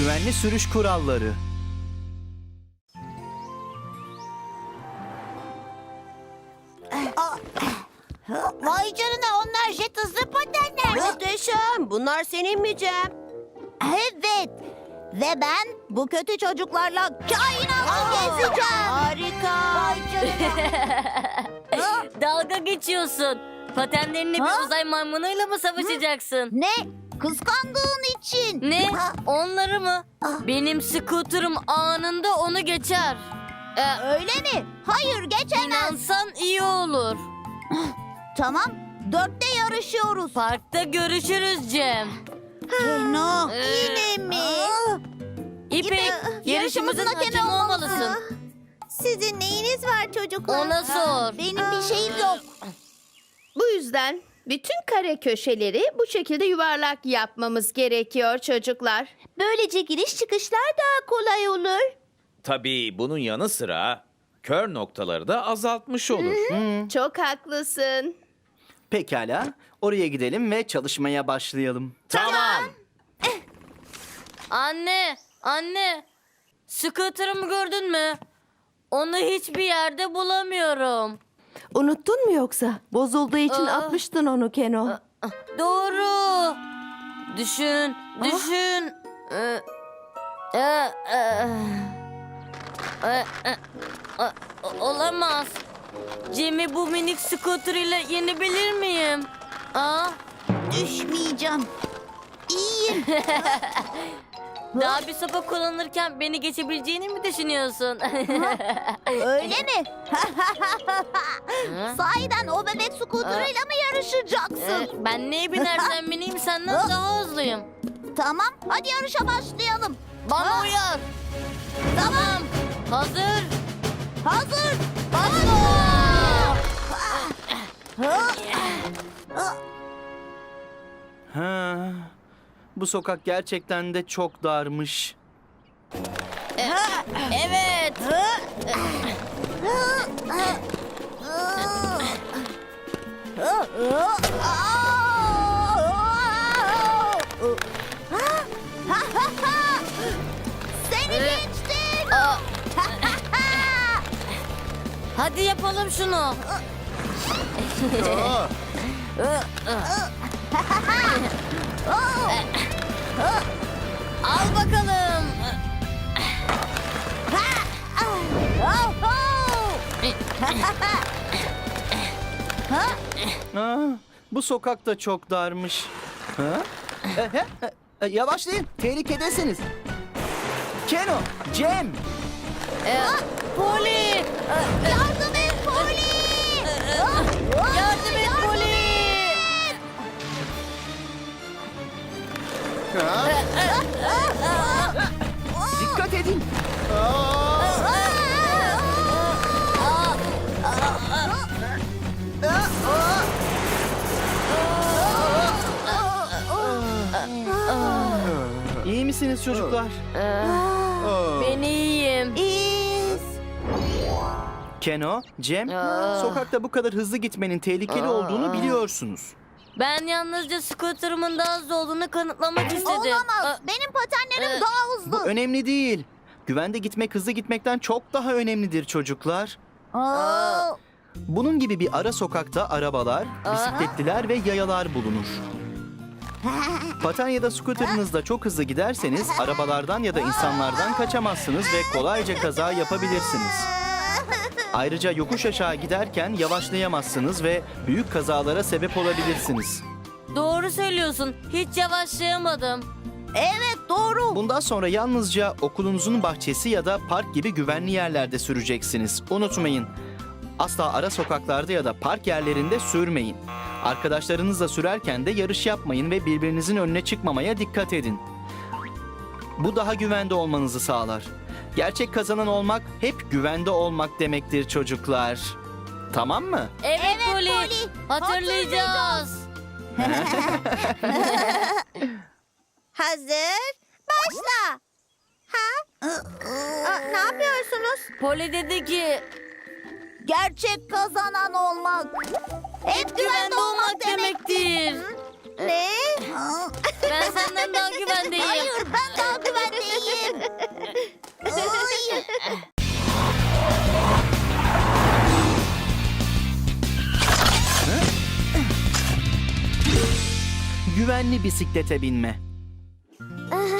Güvenli sürüş kuralları. Vay canına onlar jet hızlı patenler. Muhteşem. Bunlar senin mi Cem? Evet. Ve ben bu kötü çocuklarla kainatı gezeceğim. Harika. Vay canına. Dalga geçiyorsun. Patenlerini Ha? bir uzay maymunuyla mı savaşacaksın? ne? Kıskandığın için. Ne? Ha, Onları mı? Ah. Benim scooter'ım anında onu geçer. Ee, öyle mi? Hayır geçemez. inansan iyi olur. Tamam. Dörtte yarışıyoruz. Parkta görüşürüz Cem. Keno. Ee, Yine mi? İpek, Yine- yarışımızın hakemi hakemi olmalısın. Sizin neyiniz var çocuklar? Ona sor. Benim bir şeyim yok. Bu yüzden bütün kare köşeleri bu şekilde yuvarlak yapmamız gerekiyor çocuklar. Böylece giriş çıkışlar daha kolay olur. Tabii bunun yanı sıra kör noktaları da azaltmış olur. Çok haklısın. Pekala, oraya gidelim ve çalışmaya başlayalım. Tamam. Anne, anne. Scooter'ımı gördün mü? Onu hiçbir yerde bulamıyorum. Unuttun mu yoksa? Bozulduğu için Aa. atmıştın onu Keno. Ah, Doğru. Düşün, düşün. Ee, e, e, e, e, e, Olamaz. Cem'i bu minik scooter ile yenebilir miyim? Aa, Düşmeyeceğim. İyiyim. daha bir sopa kullanırken beni geçebileceğini mi düşünüyorsun? Öyle mi? Sahiden o bebek skuterıyla mı yarışacaksın? Ee, ben neye binersem bineyim senden daha hızlıyım. Tamam, hadi yarışa başlayalım. Bana uyar. Tamam. Hazır. Hazır. Ha, bu sokak gerçekten de çok darmış. Evet. Seni geçtim. Aa, hadi yapalım şunu. Al bakalım. Aa, bu sokak da çok darmış. Ha? E, e, e, yavaşlayın, tehlikedesiniz. Keno, Cem, Poli. Yardım misiniz çocuklar? Ben iyiyim. İyiyiz. Keno, Cem, sokakta bu kadar hızlı gitmenin tehlikeli olduğunu biliyorsunuz. Ben yalnızca scooter'ımın daha hızlı olduğunu kanıtlamak istedim. Olamaz. Benim patenlerim Ee, daha Bu hızlı. önemli değil. Güvende gitmek hızlı gitmekten çok daha önemlidir çocuklar. Aa. Bunun gibi bir ara sokakta arabalar, bisikletliler ve yayalar bulunur. Paten ya da scooter'ınızda çok hızlı giderseniz arabalardan ya da insanlardan kaçamazsınız ve kolayca kaza yapabilirsiniz. Ayrıca yokuş aşağı giderken yavaşlayamazsınız ve büyük kazalara sebep olabilirsiniz. Doğru söylüyorsun. Hiç yavaşlayamadım. Evet doğru. Bundan sonra yalnızca okulunuzun bahçesi ya da park gibi güvenli yerlerde süreceksiniz. Unutmayın. Asla ara sokaklarda ya da park yerlerinde sürmeyin. Arkadaşlarınızla sürerken de yarış yapmayın ve birbirinizin önüne çıkmamaya dikkat edin. Bu daha güvende olmanızı sağlar. Gerçek kazanan olmak hep güvende olmak demektir çocuklar. Tamam mı? Evet, Evet, Poli. Poli. Hatırlayacağız. Hazır. Başla. Ha? Aa, ne yapıyorsunuz? Poli dedi ki Gerçek kazanan olmak. Hep güvende olmak demektir. Ne? Ben senden daha güvendeyim. Hayır ben daha güvendeyim. Güvenli bisiklete binme.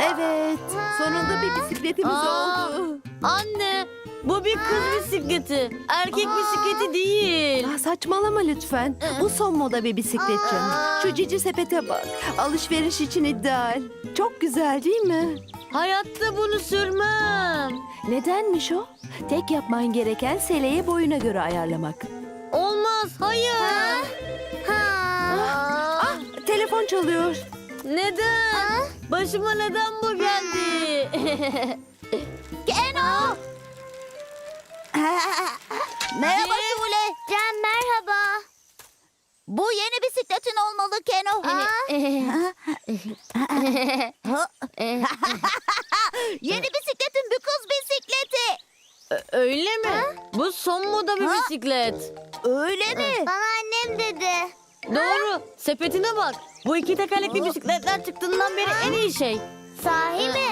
Evet. Sonunda bir bisikletimiz Aa. oldu. Anne bu bir kız bisikleti. Erkek bisikleti değil. Ya saçmalama lütfen. Bu son moda bir bisiklet canım. Şu cici sepete bak. Alışveriş için ideal. Çok güzel değil mi? Hayatta bunu sürmem. Nedenmiş o? Tek yapman gereken seleyi boyuna göre ayarlamak. Olmaz, hayır. Ah, telefon çalıyor. Neden? Başıma neden bu geldi? Keno! merhaba Şule. Cem merhaba. Bu yeni bisikletin olmalı Keno. yeni bisikletin bir kız bisikleti. Öyle mi? Bu son moda bir Ha? bisiklet. Öyle mi? Bana annem dedi. Doğru. Sepetine bak. Bu iki tekerlekli bisikletler çıktığından beri en iyi şey. Sahi mi?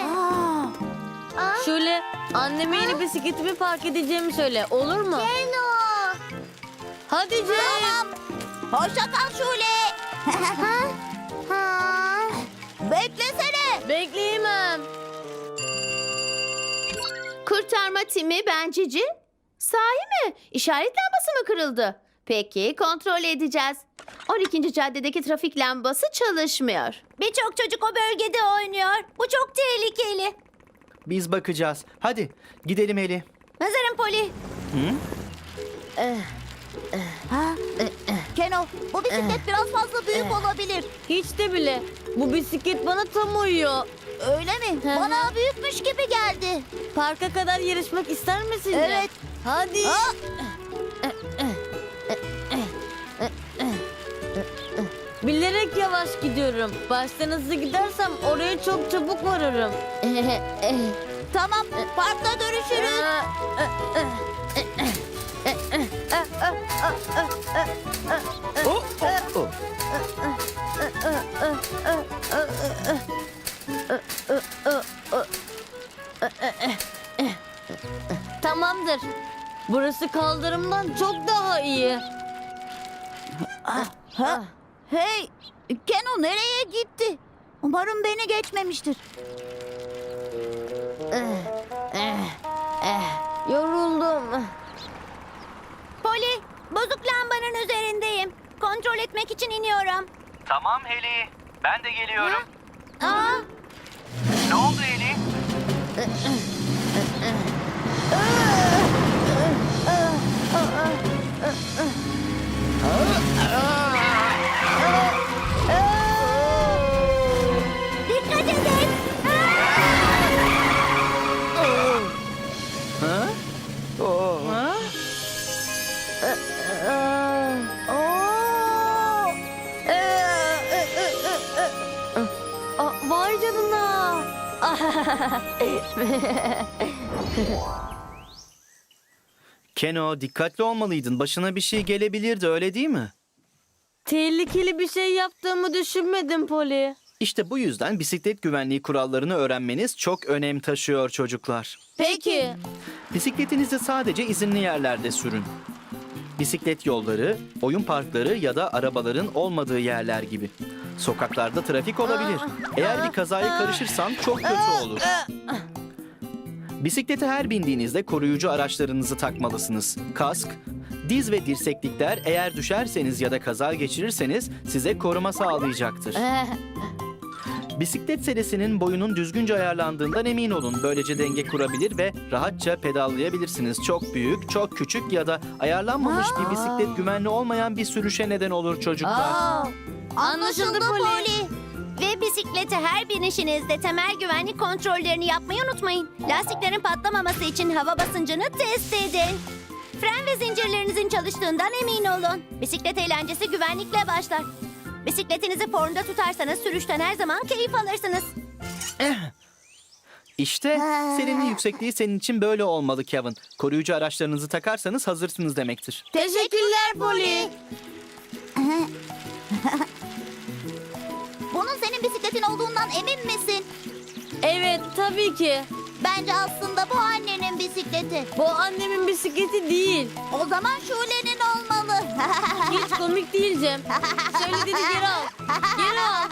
Şöyle anneme yeni bisikletimi park edeceğimi söyle. Olur mu? Keno. Hadi Cem. Tamam. Hoşça kal Şule. Beklesene. Bekleyemem. Kurtarma timi ben Cici. Sahi mi? İşaret lambası mı kırıldı? Peki kontrol edeceğiz. 12. caddedeki trafik lambası çalışmıyor. Birçok çocuk o bölgede oynuyor. Bu çok tehlikeli. Biz bakacağız. Hadi gidelim Eli. Hazırım Poli. Ha? Keno, bu bisiklet biraz fazla büyük olabilir. Hiç de bile. Bu bisiklet bana tam uyuyor. Öyle mi? Hı hı. Bana büyükmüş gibi geldi. Parka kadar yarışmak ister misin? Evet. Hadi. Ha? Bilerek yavaş gidiyorum. Baştan hızlı gidersem oraya çok çabuk varırım. Tamam, parkta görüşürüz. Oh, oh, oh. Tamamdır. Burası kaldırımdan çok daha iyi. Ha? Hey, Keno nereye gitti? Umarım beni geçmemiştir. Yoruldum. Poli, bozuk lambanın üzerindeyim. Kontrol etmek için iniyorum. Tamam Heli. Ben de geliyorum. Aa, Ne oldu Heli? dikkat Keno dikkatli olmalıydın. Başına bir şey gelebilirdi öyle değil mi? Tehlikeli bir şey yaptığımı düşünmedim Poli. İşte bu yüzden bisiklet güvenliği kurallarını öğrenmeniz çok önem taşıyor çocuklar. Peki. Bisikletinizi sadece izinli yerlerde sürün. Bisiklet yolları, oyun parkları ya da arabaların olmadığı yerler gibi. Sokaklarda trafik olabilir. Eğer bir kazaya karışırsan çok kötü olur. Bisiklete her bindiğinizde koruyucu araçlarınızı takmalısınız. Kask, diz ve dirseklikler eğer düşerseniz ya da kaza geçirirseniz size koruma sağlayacaktır. Bisiklet selesinin boyunun düzgünce ayarlandığından emin olun. Böylece denge kurabilir ve rahatça pedallayabilirsiniz. Çok büyük, çok küçük ya da ayarlanmamış bir bisiklet güvenli olmayan bir sürüşe neden olur çocuklar. Anlaşıldı Poli. Ve bisiklete her binişinizde temel güvenlik kontrollerini yapmayı unutmayın. Lastiklerin patlamaması için hava basıncını test edin. Fren ve zincirlerinizin çalıştığından emin olun. Bisiklet eğlencesi güvenlikle başlar. Bisikletinizi formda tutarsanız sürüşten her zaman keyif alırsınız. İşte senin yüksekliği senin için böyle olmalı Kevin. Koruyucu araçlarınızı takarsanız hazırsınız demektir. Teşekkürler Poli. Olduğundan emin misin? Evet tabii ki. Bence aslında bu annenin bisikleti. Bu annemin bisikleti değil. O zaman Şule'nin olmalı. Hiç Komik değil Cem. Söylediğini geri al. Geri al.